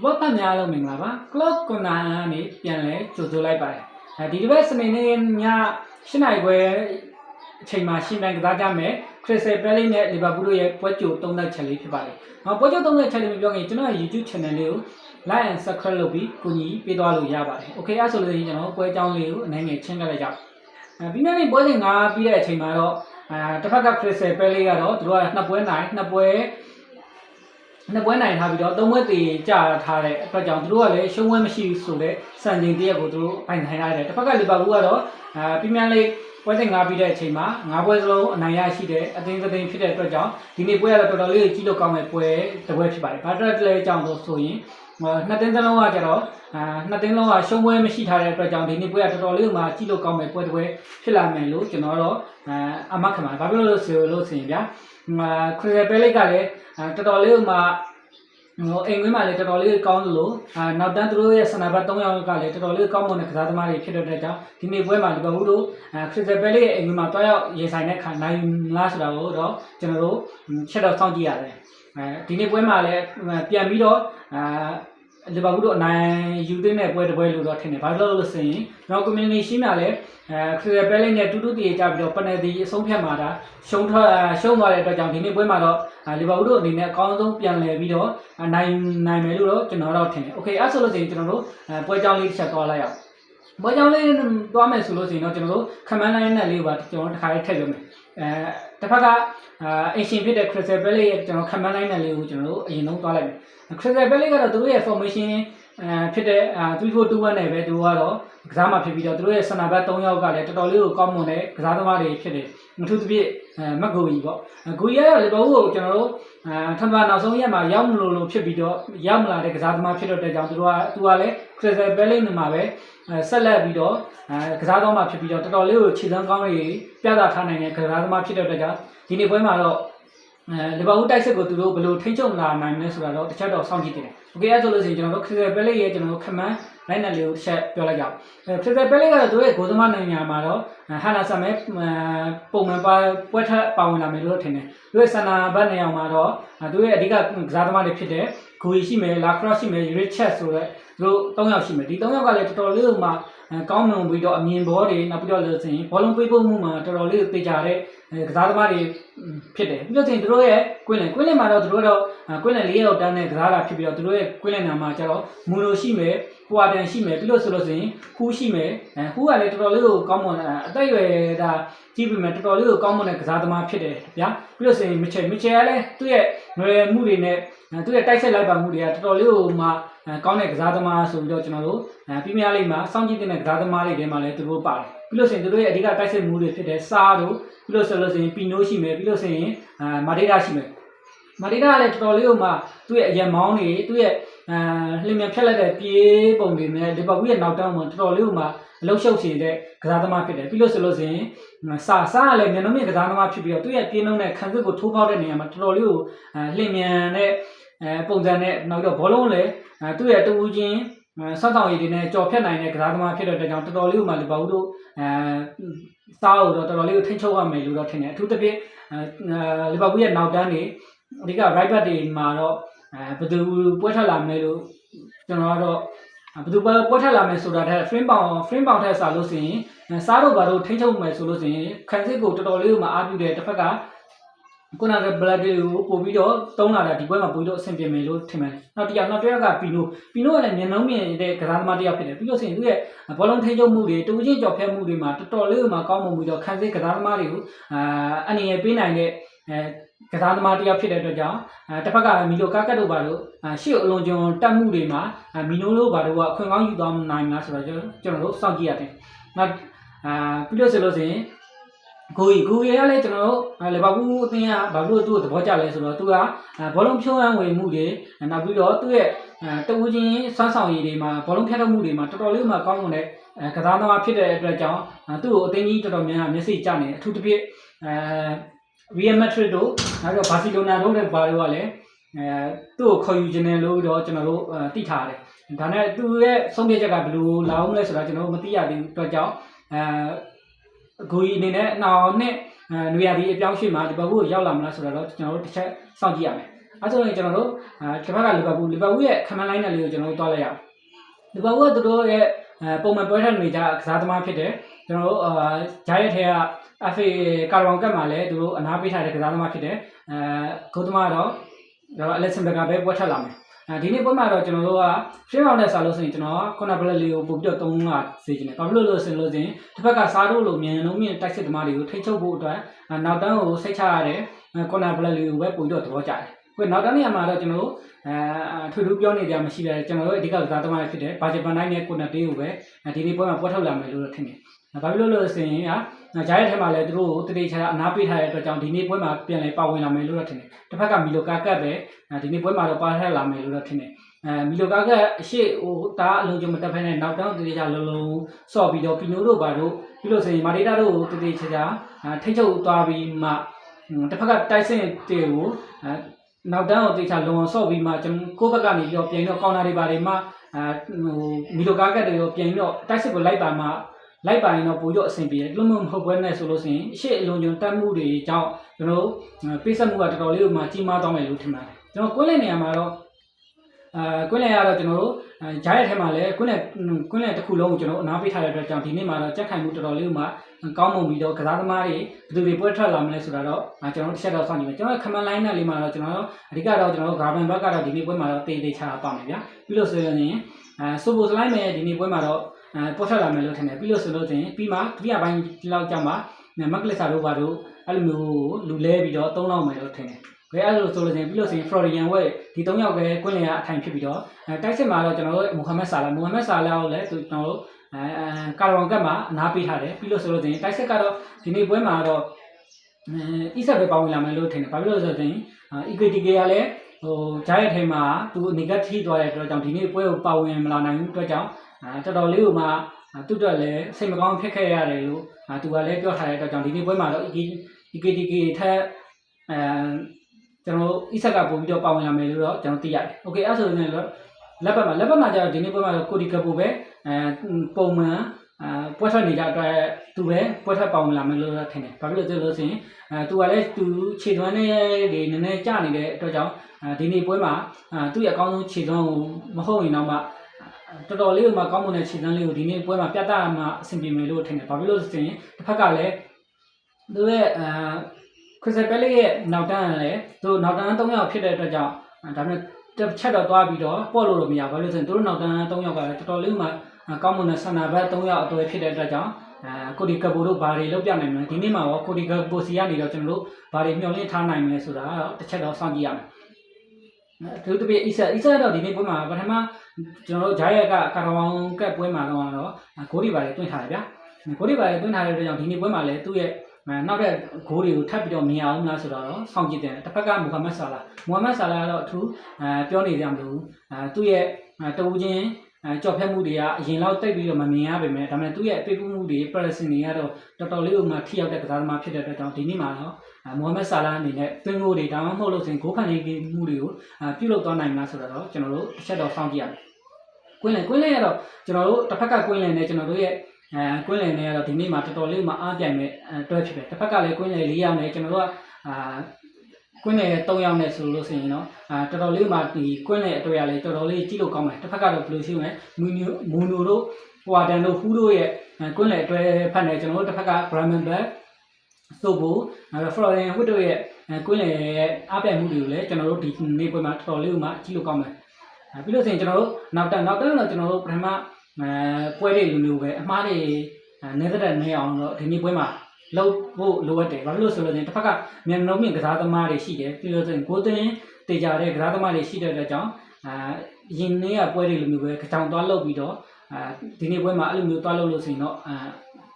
ဘောကများလုံးမင်္ဂလာပါ clock corner ကနေပြန်လဲကြိုဆိုလိုက်ပါတယ်အဲဒီတစ်ပတ်စနေနေ့ည7နာရီခွဲအချိန်မှာရှင်းတိုင်းကစားကြမယ် Crystal Palace နဲ့ Liverpool တို့ရဲ့ပွဲကြိုသုံးသက်ချက်လေးဖြစ်ပါတယ်။ဟောပွဲကြိုသုံးသက်ချက်လေးမပြောခင်ကျွန်တော်ရဲ့ YouTube channel လေးကို like and subscribe လုပ်ပြီးကူညီပေးသွားလို့ရပါတယ်။ Okay အဲ့ဆိုလို့ရှိရင်ကျွန်တော်ပွဲအကြောင်းလေးကိုအနေငယ်ချင်းကလိုက်ကြအောင်။အဲပြီးမှနေပွဲစဉ်၅ပြီးတဲ့အချိန်မှာတော့အဲတစ်ဖက်က Crystal Palace ကတော့သူတို့ကနှစ်ပွဲနိုင်နှစ်ပွဲ နှစ်ပွဲနိုင်ထားပြီးတော့သုံးပွဲတည်ကြထားတဲ့အတွက်ကြောင့်သူတို့ကလည်းရှုံးပွဲမရှိဘူးဆိုတော့စံချိန်တရက်ကိုသူတို့ပိုင်ဆိုင်ရတယ်တစ်ဖက်ကလီဗာပူးကတော့အဲပရီးမီးယားလိပွဲစဉ်၅ပြီးတဲ့အချိန်မှာ၅ပွဲစလုံးအနိုင်ရရှိတဲ့အသင်းသသိန်းဖြစ်တဲ့အတွက်ကြောင့်ဒီနေ့ပွဲကတော့တော်တော်လေးကြီးလို့ကောင်းတဲ့ပွဲတစ်ပွဲဖြစ်ပါတယ်။ဘာအတွက်လဲအကြောင်းဆိုဆိုရင်နှစ်သင်းသလုံးကကျတော့အာနှစ်သင်းလုံးကရှုံးပွဲမရှိထားတဲ့အတွက်ကြောင့်ဒီနေ့ပွဲကတော်တော်လေးမှကြီးလို့ကောင်းတဲ့ပွဲတစ်ပွဲဖြစ်လာမယ်လို့ကျွန်တော်တော့အာအမှတ်ခံပါတယ်။ဘာဖြစ်လို့လဲဆိုလို့ဆိုရင်ဗျာအာ ခရစ်ပယ်လိကလည်းတော်တော်လေးမှဟိုအိမ်ဝင်းမှာလည်းတော်တော်လေးကောင်းလို့အာနောက်တန်းသူတို့ရဲ့ဆန္ဒဘတ်၃ယောက်ကလည်းတော်တော်လေးကောင်းမွန်တဲ့ကစားသမားတွေဖြစ်တဲ့အတွက်ကြောင့်ဒီနေ့ပွဲမှာလီဗာပူးတို့အာခရစ်ပယ်လိရဲ့အိမ်ဝင်းမှာတွားရောက်ရေဆိုင်တဲ့ခါနိုင်လားဆိုတာကိုတော့ကျွန်တော်တို့ချက်တော့စောင့်ကြည့်ရတယ်အဲဒီနေ့ပွဲမှာလည်းပြန်ပြီးတော့အာ လီဗာပူးတို့အနိုင်ယူသိတဲ့ပွဲတစ်ပွဲလို့တော့ထင်တယ်ဘာလို့လဲလို့ဆိုရင်ကျွန်တော် community ရှင်းမှာလည်းအဲခရစ်ပယ်လိနဲ့တူတူတည်ကြပြီးတော့ penalty အဆုံးဖြတ်မှာဒါရှုံးထွက်ရှုံးသွားတဲ့အတွက်ကြောင့်ဒီနေ့ပွဲမှာတော့လီဗာပူးတို့အနေနဲ့အကောင်းဆုံးပြန်လည်ပြီးတော့နိုင်နိုင်မယ်လို့တော့ကျွန်တော်တော့ထင်တယ်။ Okay အဲ့ဆိုလို့ဆိုရင်ကျွန်တော်တို့ပွဲကြောင်းလေးတစ်ချက်သွားလိုက်အောင်ပွဲကြောင်းလေးသွားမယ်ဆိုလို့ဆိုရင်တော့ကျွန်တော်တို့ခမန်းလိုင်းနဲ့လေးပါကျွန်တော်တို့တစ်ခါလေးထည့်ပြမယ် အဲတစ်ဖက်ကအာအင်ရှင်ဖြစ်တဲ့ Crystal Palace ရဲ့ကျွန်တော်ခမန်းလိုင်းနဲ့လေးကိုကျွန်တော်တို့အရင်ဆုံးသွားလိုက်မယ် Crystal Palace ကတော့သူတို့ရဲ့ formation အဲဖြစ်တဲ့အာ3421နဲ့ပဲသူတို့ကတော့ကစားမှာဖြစ်ပြီးတော့သူတို့ရဲ့ဆန္ဒဘတ်3ယောက်ကလည်းတော်တော်လေးကိုကောင်းမွန်တဲ့ကစားသမားတွေဖြစ်တယ်အထူးသဖြင့် အဲမက်ဂိုကြီးပေါ့ဂိုကြီးကတော့လီဗာပူးကိုကျွန်တော်တို့အာထပ်မနောက်ဆုံးရက်မှာရောက်မလို့လို့ဖြစ်ပြီးတော့ရောက်မလာတဲ့ကစားသမားဖြစ်တော့တဲ့ကြောင့်သူတို့ကသူကလည်း Crystal Palace မှာပဲဆက်လက်ပြီးတော့အဲကစားတော့မှဖြစ်ပြီးတော့တော်တော်လေးကိုခြေစမ်းကောင်းတွေပြသထားနိုင်တဲ့ကစားသမားဖြစ်တော့တဲ့ကြောင့်ဒီနေ့ပွဲမှာတော့အဲလီဗာပူးတိုက်စစ်ကိုသူတို့ဘယ်လိုထိန်းချုပ်လာနိုင်မလဲဆိုတာတော့တစ်ချက်တော့စောင့်ကြည့်တင်တယ်။ Okay အဲ့ဆိုလို့ရှိရင်ကျွန်တော်တို့ Crystal Palace ရဲ့ကျွန်တော်တို့ခမန်း လိုက်နယ်လေးကိုတစ်ချက်ပြောလိုက်ကြအောင်။အဲ Crystal Palace ကတော့သူတို့ရဲ့ဂိုးသမားနိုင်ငံမှာတော့ဟာနာဆာမဲပုံမှန်ပါပွဲထက်ပါဝင်လာမယ်လို့ထင်တယ်။သူတို့ဆန္ဒဘတ်နေအောင်မှာတော့သူတို့ရဲ့အဓိကကစားသမားတွေဖြစ်တဲ့ဂူရီရှိမယ်၊လာခရော့ရှိမယ်၊ရစ်ချက်ဆိုတဲ့သူတို့၃ယောက်ရှိမယ်။ဒီ၃ယောက်ကလည်းတော်တော်လေးကိုမှ ကောင်းမွန်ပြီးတော့အမြင်ဘောတွေနောက်ပြီးတော့လို့ဆိုရင်ဘောလုံးပေးဖို့မှုမှာတော်တော်လေးသိကြတဲ့ကစားသမားတွေဖြစ်တယ်ပြီးတော့ဆိုရင်တို့ရဲ့ကွင်းလင်ကွင်းလင်မှာတော့တို့တော့ကွင်းလင်၄ရောက်တန်းနဲ့ကစားတာဖြစ်ပြီးတော့တို့ရဲ့ကွင်းလင်နာမှာကျတော့မူလိုရှိမယ်ကွာတန်ရှိမယ်ပြီးလို့ဆိုလို့ဆိုရင်ဟူးရှိမယ်အဲဟူးကလည်းတော်တော်လေးကိုကောင်းမွန်အသက်အရွယ်ဒါကြည့်ပြီးမှတော်တော်လေးကိုကောင်းမွန်တဲ့ကစားသမားဖြစ်တယ်ဗျာပြီးလို့ဆိုရင်မချယ်မချယ်ကလည်းသူ့ရဲ့ငွေမှုတွေနဲ့ သူ့ရဲ့တိုက်ဆက်လိုက်ပါမှုတွေကတော်တော်လေးကိုမှကောင်းတဲ့ကစားသမားဆိုပြီးတော့ကျွန်တော်တို့ပြင်းပြလေးမှာစောင့်ကြည့်တဲ့ကစားသမားတွေထဲမှာလည်းသူတို့ပါတယ်ပြီးလို့ဆိုရင်သူတို့ရဲ့အဓိကတိုက်ဆက်မှုတွေဖြစ်တဲ့စားတို့ပြီးလို့ဆိုလို့ဆိုရင်ပီနိုရှိမယ်ပြီးလို့ဆိုရင်အာမာဒေတာရှိမယ်မာဒေတာကလည်းတော်တော်လေးကိုမှသူ့ရဲ့အရန်မောင်းတွေသူ့ရဲ့အာလှင်မြန်ဖြတ်လိုက်တဲ့ပြေးပုံတွေနဲ့လီဗာပူးရဲ့နောက်တန်းမှာတော်တော်လေးကိုမှအလုံးရှုပ်ချင်တဲ့ကစားသမားဖြစ်တယ်ပြီးလို့ဆိုလို့ဆိုရင်စာစာကလည်းမျက်နှာမြင့်ကစားသမားဖြစ်ပြီးတော့သူ့ရဲ့ပြေးနှုံးနဲ့ခံစစ်ကိုထိုးပေါက်တဲ့နေရာမှာတော်တော်လေးကိုလှင်မြန်တဲ့ အဲပုံစံနဲ့နောက်တော့ဘောလုံးလည်းသူ့ရဲ့တူးချင်းဆောက်တောင်ရည်တွေနဲ့ကြော်ဖြတ်နိုင်တဲ့ကစားသမားဖြစ်တဲ့အတွက်ကြောင့်တော်တော်လေးကိုမှလီဗာပူးတို့အဲစားကိုတော့တော်တော်လေးကိုထိန်းချုပ်ရမယ်လို့တော့ထင်တယ်အထူးသဖြင့်လီဗာပူးရဲ့နောက်တန်းတွေအဓိက right back တွေမှာတော့အဲဘယ်သူပွဲထွက်လာမလဲလို့ကျွန်တော်ကတော့ဘယ်သူပွဲပွဲထွက်လာမယ်ဆိုတာတဲ့ frame ပေါင် frame ပေါင်ထက်စာလို့ဆိုရင်စားတော့ဘာလို့ထိန်းချုပ်မယ်ဆိုလို့ဆိုရင်ခံစစ်ကိုတော်တော်လေးကိုမှအားပြုတဲ့တစ်ဖက်က ခုနကဘလက်တွေကိုပို့ပြီးတော့တုံးလာတာဒီပွဲမှာပို့ပြီးတော့အဆင်ပြေမယ်လို့ထင်တယ်။နောက်တစ်ယောက်နောက်တစ်ယောက်ကပီနိုပီနိုကလည်းမျက်နှာမြင်တဲ့ကစားသမားတစ်ယောက်ဖြစ်တယ်ပြီးလို့ဆိုရင်သူရဲ့ဘောလုံးထိန်းချုပ်မှုတွေတူချင်းကြော်ဖက်မှုတွေမှာတော်တော်လေးကိုမှကောင်းမွန်ပြီးတော့ခံစစ်ကစားသမားတွေကိုအာအနေနဲ့ပေးနိုင်တဲ့အဲကစားသမားတစ်ယောက်ဖြစ်တဲ့အတွက်ကြောင့်အဲတစ်ဖက်ကမီလိုကာကတ်တို့ဘာလို့ရှေ့အလွန်ကျွံတက်မှုတွေမှာမီနိုတို့ဘာတို့ကအခွင့်ကောင်းယူသွားနိုင်လားဆိုတော့ကျွန်တော်တို့စောင့်ကြည့်ရတယ်။နောက်အာပြီးလို့ဆိုလို့ဆိုရင် ကိုကြီးကိုကြီးကလည်းကျွန်တော်တို့လီဗာပူးအသင်းကဘာလို့သူ့ကိုသဘောကျလဲဆိုတော့သူကဘောလုံးဖြုံးရမ်းဝင်မှုတွေနောက်ပြီးတော့သူ့ရဲ့တူးချင်းစွမ်းဆောင်ရည်တွေမှာဘောလုံးဖြတ်ထုတ်မှုတွေမှာတော်တော်လေးမှကောင်းမွန်တဲ့ကစားသမားဖြစ်တဲ့အတွက်ကြောင့်သူ့ကိုအသင်းကြီးတော်တော်များများမျက်စိကျနေအထူးသဖြင့်အဲ Real Madrid တို့နောက်တော့ Barcelona တို့လည်းဘာလို့ကလည်းအဲသူ့ကိုခေါ်ယူခြင်းတယ်လို့တော့ကျွန်တော်တို့သိထားတယ်။ဒါနဲ့သူ့ရဲ့ဆုံးဖြတ်ချက်ကဘယ်လိုလာအောင်လဲဆိုတာကျွန်တော်တို့မသိရသေးဘူးအတွက်ကြောင့်အဲ ဂိုကြီးအနေနဲ့နောက်နှစ်နွေရာသီအပြောင်းရွှေ့မှာဒီဘက်ကိုရောက်လာမလားဆိုတော့ကျွန်တော်တို့တစ်ချက်စောင့်ကြည့်ရမယ်။အဲဆိုရင်ကျွန်တော်တို့အဲတစ်ဖက်ကလီဗာပူးလီဗာပူးရဲ့ခမန်လိုင်းနယ်လေးကိုကျွန်တော်တို့တွားလိုက်ရအောင်လီဗာပူးကသူတို့ရဲ့အဲပုံမှန်ပွဲထက်နေကြကစားသမားဖြစ်တယ်ကျွန်တော်တို့အာဂျာရက်ထဲက FA ကာရောင်ကတ်မှာလည်းသူတို့အနားပေးထားတဲ့ကစားသမားဖြစ်တယ်အဲဂုတ်သမားတော့ကျွန်တော်အလက်ဆန်ဘက်ကပဲပွဲထက်လာမယ်အဲ ဒီနေ့ပွဲမှာတော့ကျွန်တော်တို့က frame round နဲ့စားလို့ဆိုရင်ကျွန်တော်ခုနဘလက်လေးကိုပို့ပြီးတော့သုံးလာစေချင်တယ်ဘာဖြစ်လို့လဲဆိုလို့ဆိုရင်တစ်ဖက်ကစားတို့လိုမြန်လုံးမြင့်တိုက်စစ်သမားတွေကိုထိတ်ချုပ်ဖို့အတွက်နောက်တန်းကိုစိတ်ချရတဲ့ခုနဘလက်လေးကိုပဲပို့ပြီးတော့သဘောကျတယ်ခုနောက်တန်းနေရာမှာတော့ကျွန်တော်တို့အဲထွေထူးပြောနေကြမရှိတယ်ကျွန်တော်တို့အဓိကကစားသမားတွေဖြစ်တယ်ဘာဂျပန်တိုင်းနဲ့ကိုနတေးကိုပဲဒီနေ့ပွဲမှာပွဲထုတ်လာမယ်လို့ထင်တယ် ဘာဖြစ်လို့လဲဆိုရင်ကဂျာရဲ့ထဲမှာလည်းသူတို့ကိုတတိချာအနားပေးထားတဲ့အတွက်ကြောင့်ဒီနေ့ပွဲမှာပြန်လဲပါဝင်လာမယ်လို့တော့ထင်တယ်တစ်ဖက်ကမီလိုကာကတ်ပဲဒီနေ့ပွဲမှာတော့ပါထက်လာမယ်လို့တော့ထင်တယ်အဲမီလိုကာကအရှိဟိုတားအလုံးကျမတက်ဖက်နဲ့နောက်တောင်းတတိချာလုံးလုံးဆော့ပြီးတော့ပီနိုတို့ဘာတို့ပြီးလို့ဆိုရင်မာဒေတာတို့ကိုတတိချာချာထိတ်ချုပ်သွားပြီးမှတစ်ဖက်ကတိုက်စင်တေကိုအဲနောက်တန်းကိုတေချာလုံအောင်ဆော့ပြီးမှကျွန်ကိုယ့်ဘက်ကနေပြီးတော့ပြန်တော့ကောင်တာတွေပါတယ်မှအဲဟိုမီလိုကာကတ်တွေရောပြန်ပြီးတော့တိုက်စစ်ကိုလိုက်ပါမှ လိုက်ပါရင်တော့ပို့ရအဆင်ပြေတယ်လို့မဟုတ်ဘဲနဲ့ဆိုလို့ရှိရင်အရှိအလုံးကျုံတက်မှုတွေကြောင့်ကျွန်တော်တို့ပေးဆက်မှုကတော်တော်လေးကိုမှကြီးမားသွားမယ်လို့ထင်ပါတယ်ကျွန်တော်ကွင်းလည်နေရာမှာတော့အဲကွင်းလည်ကတော့ကျွန်တော်တို့ဂျားရဲ့ထဲမှာလည်းကွင်းလည်ကွင်းလည်တစ်ခုလုံးကိုကျွန်တော်အနားပေးထားတဲ့အတွက်ကြောင့်ဒီနေ့မှာတော့ကြက်ခိုင်မှုတော်တော်လေးကိုမှကောင်းမွန်ပြီးတော့ကစားသမားတွေဘယ်သူတွေပွဲထွက်လာမလဲဆိုတာတော့ကျွန်တော်တို့တစ်ချက်တော့စောင့်ကြည့်မယ်ကျွန်တော်ခမန်လိုင်းနဲ့လေးမှာတော့ကျွန်တော်တို့အဓိကတော့ကျွန်တော်တို့ဂါဘန်ဘက်ကတော့ဒီနေ့ပွဲမှာတော့တေးသေးချတာပါမယ်ဗျာပြီးလို့ဆိုရင်အဲဆိုဘိုစလိုက်မယ်ဒီနေ့ပွဲမှာတော့ အဲပေါ်ထွက်လာမယ်လို့ထင်တယ်ပြီးလို့ဆိုလို့ချင်းပြီးမှဒုတိယပိုင်းလောက်ကြာမှမက်ကလစ်ဆာတို့ဘာတို့အဲ့လိုမျိုးလူလဲပြီးတော့သုံးလောက်မယ်လို့ထင်တယ်ဘယ်အဲ့လိုဆိုလို့ချင်းပြီးလို့ဆိုရင် Florian ဝဲဒီ၃ယောက်ပဲကွင်းလင်ကအထိုင်ဖြစ်ပြီးတော့အဲတိုက်စစ်မှာတော့ကျွန်တော်တို့မိုဟာမက်ဆာလာမိုဟာမက်ဆာလာကိုလည်းကျွန်တော်တို့အဲကာရောင်ကတ်မှာအနားပေးထားတယ်ပြီးလို့ဆိုလို့ချင်းတိုက်စစ်ကတော့ဒီနေ့ပွဲမှာတော့အဲအီဆက်ပဲပါဝင်လာမယ်လို့ထင်တယ်ဘာဖြစ်လို့လဲဆိုတော့ EKTK ကလည်းဟိုဂျားရဲ့ထဲမှာသူနေကထိသွားတဲ့အတွက်ကြောင့်ဒီနေ့ပွဲကိုပါဝင်မလာနိုင်ဘူးအတွက်ကြောင့်အဲ တော်တော်လေးကိုမှသူ့အတွက်လည်းစိတ်မကောင်းဖြစ်ခဲ့ရတယ်လို့သူကလည်းပြောထားတဲ့အတွက်ကြောင့်ဒီနေ့ပွဲမှာတော့ EKTK ထက်အဲကျွန်တော်အီဆက်ကပို့ပြီးတော့ပါဝင်လာမယ်လို့တော့ကျွန်တော်သိရတယ်။ Okay အဲ့ဆိုရင်တော့လက်ပတ်မှာလက်ပတ်မှာကျတော့ဒီနေ့ပွဲမှာတော့ကိုဒီကပိုပဲအဲပုံမှန်အဲပွဲထွက်နေကြအတွက်သူပဲပွဲထွက်ပါဝင်လာမယ်လို့ထင်တယ်။ဘာဖြစ်လို့လဲဆိုလို့ဆိုရင်အဲသူကလည်းသူခြေသွမ်းနဲ့တွေနည်းနည်းကျနေတဲ့အတွက်ကြောင့်အဲဒီနေ့ပွဲမှာအဲသူ့ရဲ့အကောင်းဆုံးခြေသွမ်းကိုမဟုတ်ရင်တော့မှ တော်တော်လေးမှကောင်းမွန်တဲ့ခြေသွမ်းလေးကိုဒီနေ့ပွဲမှာပြသမှအဆင်ပြေမယ်လို့ထင်တယ်။ဘာဖြစ်လို့လဲဆိုရင်တစ်ဖက်ကလည်းသူရဲ့အဲခရစ်စပယ်လေးရဲ့နောက်တန်းကလည်းသူနောက်တန်း၃ယောက်ဖြစ်တဲ့အတွက်ကြောင့်ဒါပေမဲ့တစ်ချက်တော့သွားပြီးတော့ပေါ့လို့တော့မရဘူးလို့ဆိုရင်သူတို့နောက်တန်း၃ယောက်ကလည်းတော်တော်လေးမှကောင်းမွန်တဲ့ဆန္ဒဘက်၃ယောက်အတွေ့ဖြစ်တဲ့အတွက်ကြောင့်အဲကိုဒီကပိုတို့ဘာတွေလုပ်ပြနိုင်မလဲဒီနေ့မှာရောကိုဒီကပိုစီကနေတော့ကျွန်တော်တို့ဘာတွေမျှော်လင့်ထားနိုင်မလဲဆိုတာတော့တစ်ချက်တော့စောင့်ကြည့်ရမယ်သူတပြည့်အီဆာအီဆာတော့ဒီနေ့ပွဲမှာပထမ ကျွန်တော်တို့ဂျားရက်ကကာရဝမ်ကက်ပွဲမှာတော့တော့ဂိုးတွေပါတယ်တွင်းထားတယ်ဗျာဂိုးတွေပါတယ်တွင်းထားတဲ့အတွက်ကြောင့်ဒီနေ့ပွဲမှာလည်းသူ့ရဲ့နောက်တဲ့ဂိုးတွေကိုထပ်ပြီးတော့မြင်အောင်လားဆိုတော့စောင့်ကြည့်တယ်တစ်ဖက်ကမူဟာမက်ဆာလာမူဟာမက်ဆာလာကတော့အထူးအဲပြောနေကြမလို့အဲသူ့ရဲ့တူချင်း အဲကြော်ဖြတ်မှုတွေကအရင်လောက်တိတ်ပြီးတော့မမြင်ရပါမယ်ဒါပေမဲ့သူ့ရဲ့အပိတ်မှုတွေ pressing တွေကတော့တော်တော်လေးဥမာထိရောက်တဲ့ကစားသမားဖြစ်တဲ့အတွက်ကြောင့်ဒီနေ့မှာတော့မိုဟာမက်ဆာလာအနေနဲ့သွင်းကိုတွေဒါမှမဟုတ်လို့ဆိုရင်ဂိုးဖန်နေမှုတွေကိုပြုလုပ်သွားနိုင်မလားဆိုတော့ကျွန်တော်တို့တစ်ချက်တော့စောင့်ကြည့်ရမယ်ကွင်းလင်ကွင်းလင်ကတော့ကျွန်တော်တို့တစ်ဖက်ကကွင်းလင်နဲ့ကျွန်တော်တို့ရဲ့အဲကွင်းလင်နဲ့ကတော့ဒီနေ့မှာတော်တော်လေးမှအားပြိုင်မဲ့တွဲဖြစ်တယ်တစ်ဖက်ကလည်းကွင်းလင်၄ယောက်နဲ့ကျွန်တော်တို့ကအာ ကွင်းနယ်၃ယောက်နဲ့ဆိုလို့ဆိုရင်တော့အာတော်တော်လေးမှဒီကွင်းနယ်အတွေ့အကြုံတော်တော်လေးကြည့်လို့ကောင်းတယ်တစ်ဖက်ကတော့ဘယ်လိုရှိမလဲမူနီမူနိုတို့ဟွာတန်တို့ဟူးတို့ရဲ့ကွင်းနယ်အတွဲဖက်နေကျွန်တော်တို့တစ်ဖက်က Brahman Back ဆိုဖို့ဖလော်ရင်ဟွတ်တို့ရဲ့ကွင်းနယ်ရဲ့အားပြိုင်မှုတွေကိုလည်းကျွန်တော်တို့ဒီနေ့ပွဲမှာတော်တော်လေးမှကြည့်လို့ကောင်းတယ်ပြီးလို့ဆိုရင်ကျွန်တော်တို့နောက်တနောက်တတော့ကျွန်တော်တို့ပထမအဲပွဲတွေလိုမျိုးပဲအမားတွေနေသက်တဲ့နေအောင်တော့ဒီနေ့ပွဲမှာ လောက်ဖို့လိုအပ်တယ်ဘာလို့လဲဆိုလို့ရှိရင်တစ်ဖက်ကမြန်နှုံးမြင့်ကစားသမားတွေရှိတယ်ပြီးလို့ဆိုရင်ကိုသွင်းတေကြတဲ့ကစားသမားတွေရှိတဲ့အတွက်ကြောင့်အာရင်နေရပွဲတွေလိုမျိုးပဲကြောင်သွားလောက်ပြီးတော့အာဒီနေ့ပွဲမှာအဲ့လိုမျိုးသွားလောက်လို့ဆိုရင်တော့အာ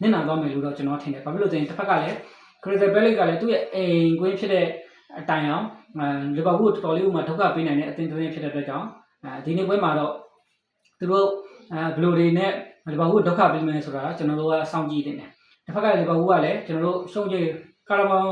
နင့်နာသွားမယ်လို့တော့ကျွန်တော်ထင်တယ်ဘာဖြစ်လို့လဲဆိုရင်တစ်ဖက်ကလည်းခရစ်စတယ်ဘဲလစ်ကလည်းသူ့ရဲ့အိမ်ကွင်းဖြစ်တဲ့အတိုင်အောင်လီဗာပူးကိုတော်တော်လေးဥမာဒုက္ခပေးနိုင်တဲ့အသင်းတစ်သင်းဖြစ်တဲ့အတွက်ကြောင့်အဲဒီနေ့ပွဲမှာတော့သူတို့အဲဘလိုတွေနဲ့လီဗာပူးဒုက္ခပေးမယ်ဆိုတာကျွန်တော်တို့ကစောင့်ကြည့်နေတယ် တစ်ဖက်ကလီဗာပူးကလည်းကျွန်တော်တို့ရှုံးကြည့်ကာရာဘောင်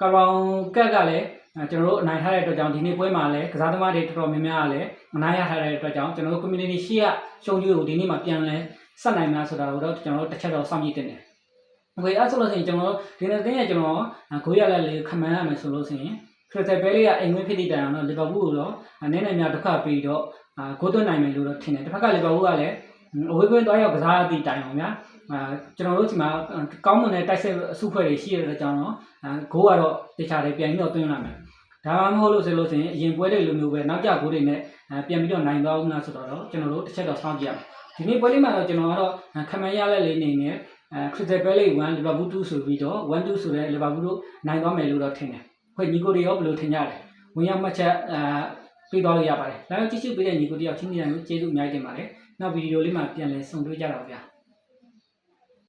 ကာရာဘောင်ကက်ကလည်းကျွန်တော်တို့အနိုင်ထားတဲ့အတွက်ကြောင့်ဒီနေ့ပွဲမှာလည်းကစားသမားတွေတော်တော်များများကလည်းအနိုင်ရထားတဲ့အတွက်ကြောင့်ကျွန်တော်တို့ community ရှိရရှုံးကြည့်ကိုဒီနေ့မှာပြန်လဲဆက်နိုင်မလားဆိုတာကိုတော့ကျွန်တော်တို့တစ်ချက်တော့စောင့်ကြည့်တင်တယ်။ Okay အဲ့ဆိုလို့ရှိရင်ကျွန်တော်ဒီနေ့တင်းရဲ့ကျွန်တော်ဂိုးရလက်လေးခမန်းရမယ်ဆိုလို့ရှိရင်ခရစ်စတယ်ဘဲလေးကအိမ်ဝင်ဖြစ်သည့်တိုင်အောင်တော့လီဗာပူးကိုတော့နည်းနည်းများတစ်ခါပြီးတော့အာဂိုးသွင်းနိုင်မယ်လို့တော့ထင်တယ်တစ်ဖက်ကလီဗာပူးကလည်းအဝေးကွင်းသွားရောက်ကစားသည့်တိုင်အောင်များအာ ကျွန်တော်တို့ဒီမှာကောင်းမွန်တဲ့တိုက်ဆက်အစုဖွဲ့တွေရှိရတဲ့အကြောင်းတော့အာဂိုးကတော့တခြားတယ်ပြန်ပြီးတော့သွင်းလာမယ်ဒါမှမဟုတ်လို့ဆိုလို့ဆိုရင်အရင်ပွဲတွေလိုမျိုးပဲနောက်ကျဂိုးတွေနဲ့ပြန်ပြီးတော့နိုင်သွားဦးလားဆိုတော့ကျွန်တော်တို့တစ်ချက်တော့စောင့်ကြည့်ရမယ်ဒီနေ့ပွဲလေးမှာတော့ကျွန်တော်ကတော့ခမန်ရလက်လေးနေနဲ့အဲခရစ်စတယ်ဘဲလေး1လီဗာပူး2ဆိုပြီးတော့1 2ဆိုတဲ့လီဗာပူးတို့နိုင်သွားမယ်လို့တော့ထင်တယ်ခွေညီကိုတွေရောဘယ်လိုထင်ကြလဲဝင်ရောက်မှတ်ချက်အာပြီးသွားလို့ရပါတယ်ဒါကြောင့်ကြည့်ရှုပေးတဲ့ညီကိုတယောက်ချင်းချင်းကိုကျေးဇူးအများကြီးတင်ပါတယ်နောက်ဗီဒီယိုလေးမှာပြန်လည်ဆုံတွေ့ကြတော့ဗျာ